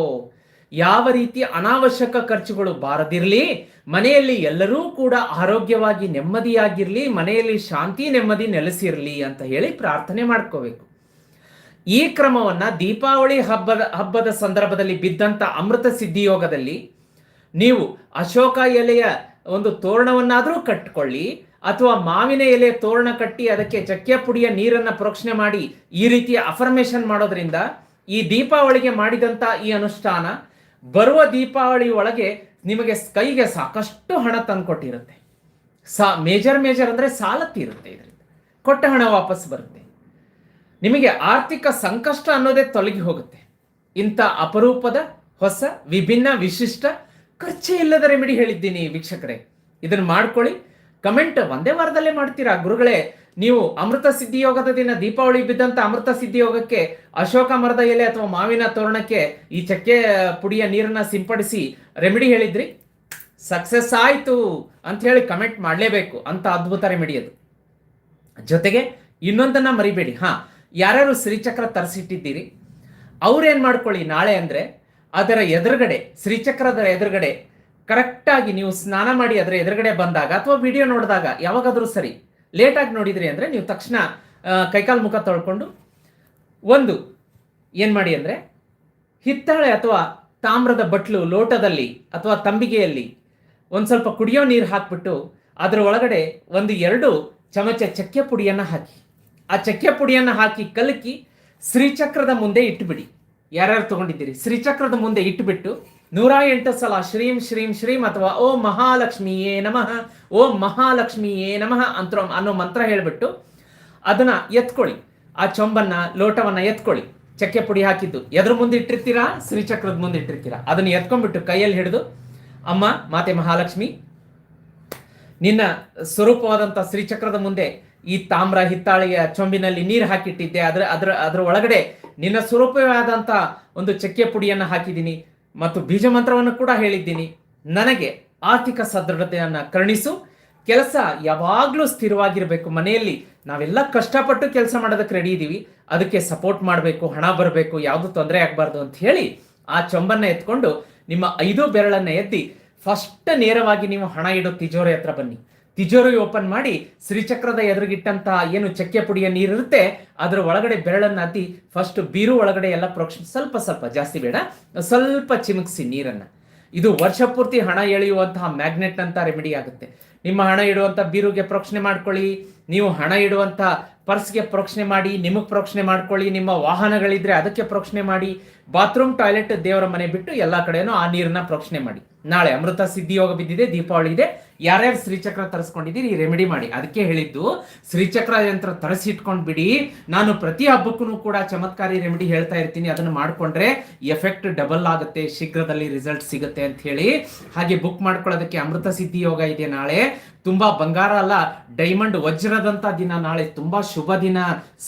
ಯಾವ ರೀತಿ ಅನಾವಶ್ಯಕ ಖರ್ಚುಗಳು ಬಾರದಿರಲಿ, ಮನೆಯಲ್ಲಿ ಎಲ್ಲರೂ ಕೂಡ ಆರೋಗ್ಯವಾಗಿ ನೆಮ್ಮದಿಯಾಗಿರಲಿ, ಮನೆಯಲ್ಲಿ ಶಾಂತಿ, ನೆಮ್ಮದಿ ನೆಲೆಸಿರಲಿ ಅಂತ ಹೇಳಿ ಪ್ರಾರ್ಥನೆ ಮಾಡ್ಕೋಬೇಕು. ಈ ಕ್ರಮವನ್ನ ದೀಪಾವಳಿ ಹಬ್ಬದ ಹಬ್ಬದ ಸಂದರ್ಭದಲ್ಲಿ ಬಿದ್ದಂತ ಅಮೃತ ಸಿದ್ಧಿಯೋಗದಲ್ಲಿ ನೀವು ಅಶೋಕ ಎಲೆಯ ಒಂದು ತೋರಣವನ್ನಾದರೂ ಕಟ್ಕೊಳ್ಳಿ, ಅಥವಾ ಮಾವಿನ ಎಲೆ ತೋರಣ ಕಟ್ಟಿ ಅದಕ್ಕೆ ಚಕ್ಕೆ ಪುಡಿಯ ನೀರನ್ನ ಪ್ರೋಕ್ಷಣೆ ಮಾಡಿ ಈ ರೀತಿಯ ಅಫರ್ಮೇಷನ್ ಮಾಡೋದ್ರಿಂದ ಈ ದೀಪಾವಳಿಗೆ ಮಾಡಿದಂತ ಈ ಅನುಷ್ಠಾನ ಬರುವ ದೀಪಾವಳಿ ಒಳಗೆ ನಿಮಗೆ ಕೈಗೆ ಸಾಕಷ್ಟು ಹಣ ತಂದ್ಕೊಟ್ಟಿರುತ್ತೆ. ಸಾ, ಮೇಜರ್ ಮೇಜರ್ ಅಂದರೆ ಸಾಲ ತೀರುತ್ತೆ ಇದರಿಂದ ಕೊಟ್ಟ ಹಣ ವಾಪಸ್ ಬರುತ್ತೆ. ನಿಮಗೆ ಆರ್ಥಿಕ ಸಂಕಷ್ಟ ಅನ್ನೋದೇ ತೊಲಗಿ ಹೋಗುತ್ತೆ. ಇಂಥ ಅಪರೂಪದ ಹೊಸ ವಿಭಿನ್ನ ವಿಶಿಷ್ಟ ಖರ್ಚೇ ಇಲ್ಲದ ರೆಮಿಡಿ ಹೇಳಿದ್ದೀನಿ ವೀಕ್ಷಕರೇ. ಇದನ್ನು ಮಾಡ್ಕೊಳ್ಳಿ. ಕಮೆಂಟ್ ಒಂದೇ ವಾರದಲ್ಲೇ ಮಾಡ್ತೀರಾ ಗುರುಗಳೇ? ನೀವು ಅಮೃತ ಸಿದ್ಧಿ ಯೋಗದ ದಿನ, ದೀಪಾವಳಿ ಬಿದ್ದಂತ ಅಮೃತ ಸಿದ್ಧಿ ಯೋಗಕ್ಕೆ, ಅಶೋಕ ಮರದ ಎಲೆ ಅಥವಾ ಮಾವಿನ ತೋರಣಕ್ಕೆ ಈ ಚಕ್ಕೆ ಪುಡಿಯ ನೀರನ್ನ ಸಿಂಪಡಿಸಿ ರೆಮಿಡಿ ಹೇಳಿದ್ರಿ? ಸಕ್ಸಸ್ ಆಯಿತು ಅಂತ ಹೇಳಿ ಕಮೆಂಟ್ ಮಾಡಲೇಬೇಕು ಅಂತ ಅದ್ಭುತ ರೆಮಿಡಿ ಅದು. ಜೊತೆಗೆ ಇನ್ನೊಂದನ್ನ ಮರಿಬೇಡಿ. ಹಾ, ಯಾರ್ಯಾರು ಶ್ರೀಚಕ್ರ ತರಿಸಿಟ್ಟಿದ್ದೀರಿ, ಅವ್ರೇನ್ ಮಾಡ್ಕೊಳ್ಳಿ ನಾಳೆ ಅಂದ್ರೆ ಅದರ ಎದುರುಗಡೆ, ಶ್ರೀಚಕ್ರದ ಎದುರುಗಡೆ ಕರೆಕ್ಟಾಗಿ ನೀವು ಸ್ನಾನ ಮಾಡಿ ಅದರ ಎದುರುಗಡೆ ಬಂದಾಗ ಅಥವಾ ವಿಡಿಯೋ ನೋಡಿದಾಗ ಯಾವಾಗಾದರೂ ಸರಿ ಲೇಟಾಗಿ ನೋಡಿದ್ರಿ ಅಂದರೆ ನೀವು ತಕ್ಷಣ ಕೈಕಾಲು ಮುಖ ತೊಳ್ಕೊಂಡು, ಒಂದು, ಏನು ಮಾಡಿ ಅಂದರೆ, ಹಿತ್ತಾಳೆ ಅಥವಾ ತಾಮ್ರದ ಬಟ್ಲು ಲೋಟದಲ್ಲಿ ಅಥವಾ ತಂಬಿಗೆಯಲ್ಲಿ ಒಂದು ಸ್ವಲ್ಪ ಕುಡಿಯೋ ನೀರು ಹಾಕ್ಬಿಟ್ಟು, ಅದರ ಒಳಗಡೆ ಒಂದು ಎರಡು ಚಮಚ ಚಕ್ಕೆ ಪುಡಿಯನ್ನು ಹಾಕಿ. ಆ ಚಕ್ಕೆ ಪುಡಿಯನ್ನು ಹಾಕಿ ಕಲಕಿ ಶ್ರೀಚಕ್ರದ ಮುಂದೆ ಇಟ್ಟುಬಿಡಿ ಯಾರ್ಯಾರು ತಗೊಂಡಿದ್ದೀರಿ? ಶ್ರೀಚಕ್ರದ ಮುಂದೆ ಇಟ್ಟುಬಿಟ್ಟು ನೂರ ಎಂಟು ಸಲ ಶ್ರೀಂ ಶ್ರೀಂ ಶ್ರೀಂ ಅಥವಾ ಓ ಮಹಾಲಕ್ಷ್ಮಿಯೇ ನಮಃ, ಓ ಮಹಾಲಕ್ಷ್ಮಿಯೇ ನಮಃ ಅಂತ ಅನ್ನೋ ಮಂತ್ರ ಹೇಳಿಬಿಟ್ಟು ಅದನ್ನ ಎತ್ಕೊಳ್ಳಿ. ಆ ಚೊಂಬನ್ನ, ಲೋಟವನ್ನ ಎತ್ಕೊಳ್ಳಿ. ಚಕ್ಕೆ ಪುಡಿ ಹಾಕಿದ್ದು ಎದ್ರ ಮುಂದೆ ಇಟ್ಟಿರ್ತೀರಾ? ಶ್ರೀಚಕ್ರದ ಮುಂದೆ ಇಟ್ಟಿರ್ತೀರಾ? ಅದನ್ನ ಎತ್ಕೊಂಡ್ಬಿಟ್ಟು ಕೈಯಲ್ಲಿ ಹಿಡಿದು, ಅಮ್ಮ, ಮಾತೆ ಮಹಾಲಕ್ಷ್ಮಿ, ನಿನ್ನ ಸ್ವರೂಪವಾದಂಥ ಶ್ರೀಚಕ್ರದ ಮುಂದೆ ಈ ತಾಮ್ರ ಹಿತ್ತಾಳೆಯ ಚೊಂಬಿನಲ್ಲಿ ನೀರು ಹಾಕಿಟ್ಟಿದ್ದೆ. ಅದರ ಅದರ ಅದರ ಒಳಗಡೆ ನಿನ್ನ ಸ್ವರೂಪವಾದಂಥ ಒಂದು ಚಕ್ಕೆ ಪುಡಿಯನ್ನು ಹಾಕಿದ್ದೀನಿ ಮತ್ತು ಬೀಜ ಮಂತ್ರವನ್ನು ಕೂಡ ಹೇಳಿದ್ದೀನಿ. ನನಗೆ ಆರ್ಥಿಕ ಸದೃಢತೆಯನ್ನು ಕರುಣಿಸು. ಕೆಲಸ ಯಾವಾಗಲೂ ಸ್ಥಿರವಾಗಿರಬೇಕು. ಮನೆಯಲ್ಲಿ ನಾವೆಲ್ಲ ಕಷ್ಟಪಟ್ಟು ಕೆಲಸ ಮಾಡೋದಕ್ಕೆ ರೆಡಿ ಇದ್ದೀವಿ ಅದಕ್ಕೆ ಸಪೋರ್ಟ್ ಮಾಡಬೇಕು, ಹಣ ಬರಬೇಕು, ಯಾವುದು ತೊಂದರೆ ಆಗಬಾರ್ದು ಅಂತ ಹೇಳಿ ಆ ಚೊಂಬನ್ನು ಎತ್ಕೊಂಡು ನಿಮ್ಮ ಐದು ಬೆರಳನ್ನ ಎತ್ತಿ ಫಸ್ಟ್ ನೇರವಾಗಿ ನೀವು ಹಣ ಇಡೋ ತಿಜೋರಿ ಹತ್ರ ಬನ್ನಿ. ತಿಜೋರಿ ಓಪನ್ ಮಾಡಿ ಶ್ರೀಚಕ್ರದ ಎದುರುಗಿಟ್ಟಂತ ಏನು ಚಕ್ಕೆ ಪುಡಿಯ ನೀರಿರುತ್ತೆ, ಅದರ ಒಳಗಡೆ ಬೆರಳನ್ನ ಹತ್ತಿ ಫಸ್ಟ್ ಬೀರು ಒಳಗಡೆ ಎಲ್ಲ ಪ್ರೋಕ್ಷ, ಸ್ವಲ್ಪ ಸ್ವಲ್ಪ, ಜಾಸ್ತಿ ಬೇಡ, ಸ್ವಲ್ಪ ಚಿಮುಕ್ಸಿ ನೀರನ್ನ. ಇದು ವರ್ಷ ಪೂರ್ತಿ ಹಣ ಎಳೆಯುವಂತಹ ಮ್ಯಾಗ್ನೆಟ್ ಅಂತ ರೆಮಿಡಿ ಆಗುತ್ತೆ. ನಿಮ್ಮ ಹಣ ಇಡುವಂತ ಬೀರುಗೆ ಪ್ರೋಕ್ಷಣೆ ಮಾಡ್ಕೊಳ್ಳಿ, ನೀವು ಹಣ ಇಡುವಂತ ಪರ್ಸ್ಗೆ ಪ್ರೋಕ್ಷಣೆ ಮಾಡಿ, ನಿಮಗೆ ಪ್ರೋಕ್ಷಣೆ ಮಾಡ್ಕೊಳ್ಳಿ, ನಿಮ್ಮ ವಾಹನಗಳಿದ್ರೆ ಅದಕ್ಕೆ ಪ್ರೋಕ್ಷಣೆ ಮಾಡಿ ಬಾತ್ರೂಮ್ ಟಾಯ್ಲೆಟ್ ದೇವರ ಮನೆ ಬಿಟ್ಟು ಎಲ್ಲ ಕಡೆನೂ ಆ ನೀರನ್ನ ಪ್ರೋಕ್ಷಣೆ ಮಾಡಿ. ನಾಳೆ ಅಮೃತ ಸಿದ್ಧಿ ಯೋಗ ಬಿದ್ದಿದೆ, ದೀಪಾವಳಿ ಇದೆ. ಯಾರ್ಯಾರು ಶ್ರೀಚಕ್ರ ತರಿಸ್ಕೊಂಡಿದ್ದೀರಿ ರೆಮಿಡಿ ಮಾಡಿ. ಅದಕ್ಕೆ ಹೇಳಿದ್ದು, ಶ್ರೀಚಕ್ರ ಯಂತ್ರ ತರಿಸಿ ಇಟ್ಕೊಂಡ್ ಬಿಡಿ. ನಾನು ಪ್ರತಿ ಹಬ್ಬಕ್ಕೂ ಕೂಡ ಚಮತ್ಕಾರಿ ರೆಮಿಡಿ ಹೇಳ್ತಾ ಇರ್ತೀನಿ. ಅದನ್ನು ಮಾಡ್ಕೊಂಡ್ರೆ ಎಫೆಕ್ಟ್ ಡಬಲ್ ಆಗುತ್ತೆ, ಶೀಘ್ರದಲ್ಲಿ ರಿಸಲ್ಟ್ ಸಿಗುತ್ತೆ ಅಂತ ಹೇಳಿ. ಹಾಗೆ ಬುಕ್ ಮಾಡ್ಕೊಳ್ಳೋದಕ್ಕೆ ಅಮೃತ ಸಿದ್ಧಿ ಯೋಗ ಇದೆ ನಾಳೆ. ತುಂಬಾ ಬಂಗಾರ ಅಲ್ಲ, ಡೈಮಂಡ್ ವಜ್ರದಂತ ದಿನ ನಾಳೆ. ತುಂಬಾ ಶುಭ ದಿನ,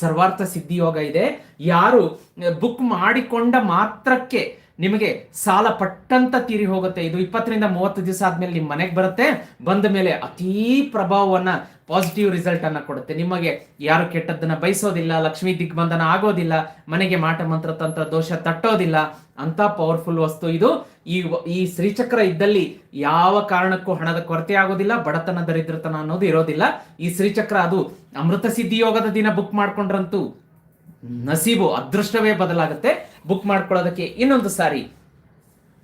ಸರ್ವಾರ್ಥ ಸಿದ್ಧಿ ಯೋಗ ಇದೆ. ಯಾರು ಬುಕ್ ಮಾಡಿಕೊಂಡ ಮಾತ್ರಕ್ಕೆ ನಿಮಗೆ ಸಾಲ ಪಟ್ಟಂತ ತೀರಿ ಹೋಗುತ್ತೆ. ಇದು ಇಪ್ಪತ್ತರಿಂದ ಮೂವತ್ತು ದಿವಸ ಆದ್ಮೇಲೆ ನಿಮ್ಮ ಮನೆಗೆ ಬರುತ್ತೆ. ಬಂದ ಮೇಲೆ ಅತೀ ಪ್ರಭಾವವನ್ನ ಪಾಸಿಟಿವ್ ರಿಸಲ್ಟ್ ಅನ್ನ ಕೊಡುತ್ತೆ. ನಿಮಗೆ ಯಾರು ಕೆಟ್ಟದ್ದನ್ನ ಬಯಸೋದಿಲ್ಲ, ಲಕ್ಷ್ಮೀ ದಿಗ್ಬಂಧನ ಆಗೋದಿಲ್ಲ, ಮನೆಗೆ ಮಾಟ ಮಂತ್ರ ತಂತ್ರ ದೋಷ ತಟ್ಟೋದಿಲ್ಲ ಅಂತ ಪವರ್ಫುಲ್ ವಸ್ತು ಇದು. ಈ ಈ ಶ್ರೀಚಕ್ರ ಇದ್ದಲ್ಲಿ ಯಾವ ಕಾರಣಕ್ಕೂ ಹಣದ ಕೊರತೆ ಆಗೋದಿಲ್ಲ, ಬಡತನ, ದರಿದ್ರತನ ಅನ್ನೋದು ಇರೋದಿಲ್ಲ. ಈ ಶ್ರೀಚಕ್ರ ಅದು ಅಮೃತ ಸಿದ್ಧಿ ಯೋಗದ ದಿನ ಬುಕ್ ಮಾಡ್ಕೊಂಡ್ರಂತೂ ನಸೀಬು ಅದೃಷ್ಟವೇ ಬದಲಾಗುತ್ತೆ. ಬುಕ್ ಮಾಡ್ಕೊಳ್ಳೋದಕ್ಕೆ ಇನ್ನೊಂದು ಸಾರಿ.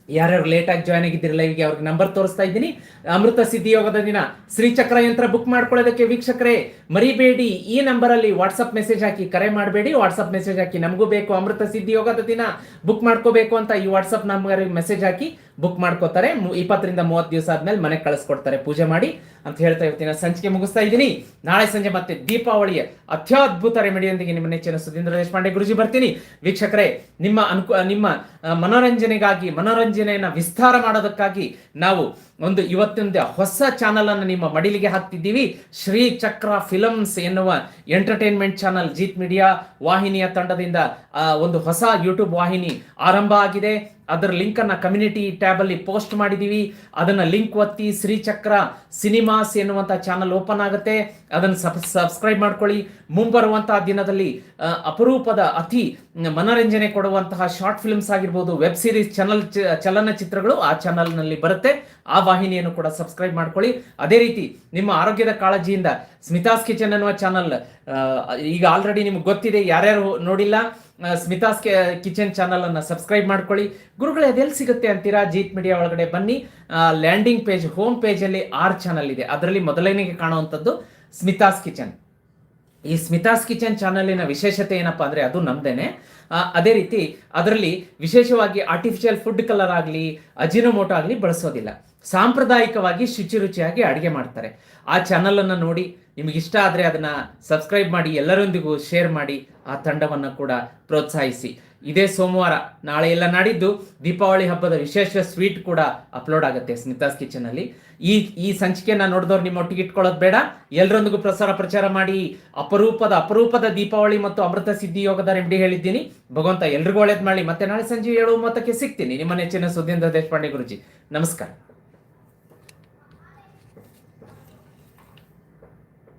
ಯಾರ್ಯಾರು ಲೇಟಾಗಿ ಜಾಯ್ನ್ ಆಗಿದ್ದೀರಿ ಲೈವ್ಗೆ ಅವ್ರಿಗೆ ನಂಬರ್ ತೋರಿಸ್ತಾ ಇದ್ದೀನಿ. ಅಮೃತ ಸಿದ್ಧಿ ಯೋಗದ ದಿನ. ಶ್ರೀಚಕ್ರ ಯಂತ್ರ ಬುಕ್ ಮಾಡ್ಕೊಳ್ಳೋದಕ್ಕೆ ವೀಕ್ಷಕರೇ, ಮರಿಬೇಡಿ. ಈ ನಂಬರಲ್ಲಿ ವಾಟ್ಸಪ್ ಮೆಸೇಜ್ ಹಾಕಿ ಕರೆ ಮಾಡಬೇಡಿ. ವಾಟ್ಸಪ್ ಮೆಸೇಜ್ ಹಾಕಿ ನಮಗೂ ಬೇಕು ಅಮೃತ ಸಿದ್ಧಿ ಯೋಗದ ದಿನ. ಬುಕ್ ಮಾಡ್ಕೋಬೇಕು ಅಂತ ಈ ವಾಟ್ಸಪ್ ನಂಬರಿಗೆ ಮೆಸೇಜ್ ಹಾಕಿ ಬುಕ್ ಮಾಡ್ಕೋತಾರೆ. ಇಪ್ಪತ್ತರಿಂದ ಮೂವತ್ತು ದಿವಸ ಆದ್ಮೇಲೆ ಮನೆಗೆ ಕಳಿಸ್ಕೊಡ್ತಾರೆ. ಪೂಜೆ ಮಾಡಿ ಅಂತ ಹೇಳ್ತಾ ಇವತ್ತಿನ ಸಂಚಿಕೆ ಮುಗಿಸ್ತಾ ಇದ್ದೀನಿ. ನಾಳೆ ಸಂಜೆ ಮತ್ತೆ ದೀಪಾವಳಿಯ ಅತ್ಯದ್ಭುತ ರೆಮಿಡಿಯೊಂದಿಗೆ ನಿಮ್ಮ ನೆಚ್ಚಿನ ಸುಧೀಂದ್ರ ದೇಶಪಾಂಡೆ ಗುರುಜಿ ಬರ್ತೀನಿ. ವೀಕ್ಷಕರೇ, ನಿಮ್ಮ ಅನುಕೂ ನಿಮ್ಮ ಮನೋರಂಜನೆಗಾಗಿ, ಮನೋರಂಜನೆಯನ್ನು ವಿಸ್ತಾರ ಮಾಡೋದಕ್ಕಾಗಿ ನಾವು ಒಂದು ಇವತ್ತಿನ ಹೊಸ ಚಾನಲ್ ಅನ್ನು ನಿಮ್ಮ ಮಡಿಲಿಗೆ ಹಾಕ್ತಿದ್ದೀವಿ. ಶ್ರೀ ಚಕ್ರ ಫಿಲಮ್ಸ್ ಎನ್ನುವ ಎಂಟರ್ಟೈನ್ಮೆಂಟ್ ಚಾನಲ್ ಜೀತ್ ಮೀಡಿಯಾ ವಾಹಿನಿಯ ತಂಡದಿಂದ ಒಂದು ಹೊಸ ಯೂಟ್ಯೂಬ್ ವಾಹಿನಿ ಆರಂಭ ಆಗಿದೆ. ಅದರ ಲಿಂಕ್ ಅನ್ನ ಕಮ್ಯುನಿಟಿ ಟ್ಯಾಬ್ ಅಲ್ಲಿ ಪೋಸ್ಟ್ ಮಾಡಿದೀವಿ. ಅದನ್ನ ಲಿಂಕ್ ಒತ್ತಿ ಶ್ರೀಚಕ್ರ ಸಿನಿಮಾಸ್ ಎನ್ನುವಂಥ ಚಾನಲ್ ಓಪನ್ ಆಗುತ್ತೆ. ಅದನ್ನು ಸಬ್ಸ್ಕ್ರೈಬ್ ಮಾಡ್ಕೊಳ್ಳಿ. ಮುಂಬರುವಂತಹ ದಿನದಲ್ಲಿ ಅಪರೂಪದ ಅತಿ ಮನೋರಂಜನೆ ಕೊಡುವಂತಹ ಶಾರ್ಟ್ ಫಿಲ್ಮ್ಸ್ ಆಗಿರ್ಬೋದು ವೆಬ್ ಸೀರೀಸ್ ಚಾನಲ್ ಚಲನಚಿತ್ರಗಳು ಆ ಚಾನಲ್ನಲ್ಲಿ ಬರುತ್ತೆ. ಆ ವಾಹಿನಿಯನ್ನು ಕೂಡ ಸಬ್ಸ್ಕ್ರೈಬ್ ಮಾಡ್ಕೊಳ್ಳಿ. ಅದೇ ರೀತಿ ನಿಮ್ಮ ಆರೋಗ್ಯದ ಕಾಳಜಿಯಿಂದ ಸ್ಮಿತಾಸ್ ಕಿಚನ್ ಅನ್ನುವ ಚಾನಲ್ ಈಗ ಆಲ್ರೆಡಿ ನಿಮ್ಗೆ ಗೊತ್ತಿದೆ, ಯಾರ್ಯಾರು ನೋಡಿಲ್ಲ ಸ್ಮಿತಾಸ್ ಕಿಚನ್ ಚಾನಲ್ ಅನ್ನ ಸಬ್ಸ್ಕ್ರೈಬ್ ಮಾಡ್ಕೊಳ್ಳಿ. ಗುರುಗಳೇ ಅದೆಲ್ಲಿ ಸಿಗುತ್ತೆ ಅಂತೀರಾ? ಜೀತ್ ಮೀಡಿಯಾ ಒಳಗಡೆ ಬನ್ನಿ. ಲ್ಯಾಂಡಿಂಗ್ ಪೇಜ್, ಹೋಮ್ ಪೇಜ್ ಅಲ್ಲಿ ಆರ್ ಚಾನಲ್ ಇದೆ. ಅದರಲ್ಲಿ ಮೊದಲನೇಗೆ ಕಾಣುವಂಥದ್ದು ಸ್ಮಿತಾಸ್ ಕಿಚನ್. ಈ ಸ್ಮಿತಾಸ್ ಕಿಚನ್ ಚಾನಲಿನ ವಿಶೇಷತೆ ಏನಪ್ಪಾ ಅಂದ್ರೆ ಅದು ನಮ್ದೇನೆ. ಅದೇ ರೀತಿ ಅದರಲ್ಲಿ ವಿಶೇಷವಾಗಿ ಆರ್ಟಿಫಿಷಿಯಲ್ ಫುಡ್ ಕಲರ್ ಆಗಲಿ, ಅಜಿನೋಮೋಟೋ ಆಗಲಿ ಬಳಸೋದಿಲ್ಲ. ಸಾಂಪ್ರದಾಯಿಕವಾಗಿ ಶುಚಿ ರುಚಿಯಾಗಿ ಅಡುಗೆ ಮಾಡ್ತಾರೆ. ಆ ಚಾನಲನ್ನು ನೋಡಿ ನಿಮಗೆ ಇಷ್ಟ ಅದನ್ನು ಅದನ್ನ ಸಬ್ಸ್ಕ್ರೈಬ್ ಮಾಡಿ, ಎಲ್ಲರೊಂದಿಗೂ ಶೇರ್ ಮಾಡಿ, ಆ ತಂಡವನ್ನು ಕೂಡ ಪ್ರೋತ್ಸಾಹಿಸಿ. ಇದೇ ಸೋಮವಾರ, ನಾಳೆ ಎಲ್ಲ ನಾಡಿದ್ದು ದೀಪಾವಳಿ ಹಬ್ಬದ ವಿಶೇಷ ಸ್ವೀಟ್ ಕೂಡ ಅಪ್ಲೋಡ್ ಆಗುತ್ತೆ ಸ್ಮಿತಾಸ್ ಕಿಚನ್ ಅಲ್ಲಿ. ಈ ಈ ಸಂಚಿಕೆಯನ್ನ ನೋಡಿದವ್ರು ನಿಮ್ಮ ಒಟ್ಟಿಗೆ ಇಟ್ಕೊಳ್ಳೋದು ಬೇಡ. ಎಲ್ಲರೊಂದಿಗೂ ಪ್ರಸಾರ ಪ್ರಚಾರ ಮಾಡಿ ಅಪರೂಪದ ಅಪರೂಪದ ದೀಪಾವಳಿ ಮತ್ತು ಅಮೃತ ಸಿದ್ಧಿ ಯೋಗದ ರೆಮಿಡಿ ಹೇಳಿದ್ದೀನಿ. ಭಗವಂತ ಎಲ್ರಿಗೂ ಒಳ್ಳೇದು ಮಾಡಿ ಮತ್ತೆ ನಾಳೆ ಸಂಜೆ ಏಳು ಮೂವತ್ತಕ್ಕೆ ಸಿಗ್ತೀನಿ. ನಿಮ್ಮ ನೆಚ್ಚಿನ ಸುಧೀಂದ್ರ ದೇಶಪಾಂಡೆ ಗುರುಜಿ. ನಮಸ್ಕಾರ.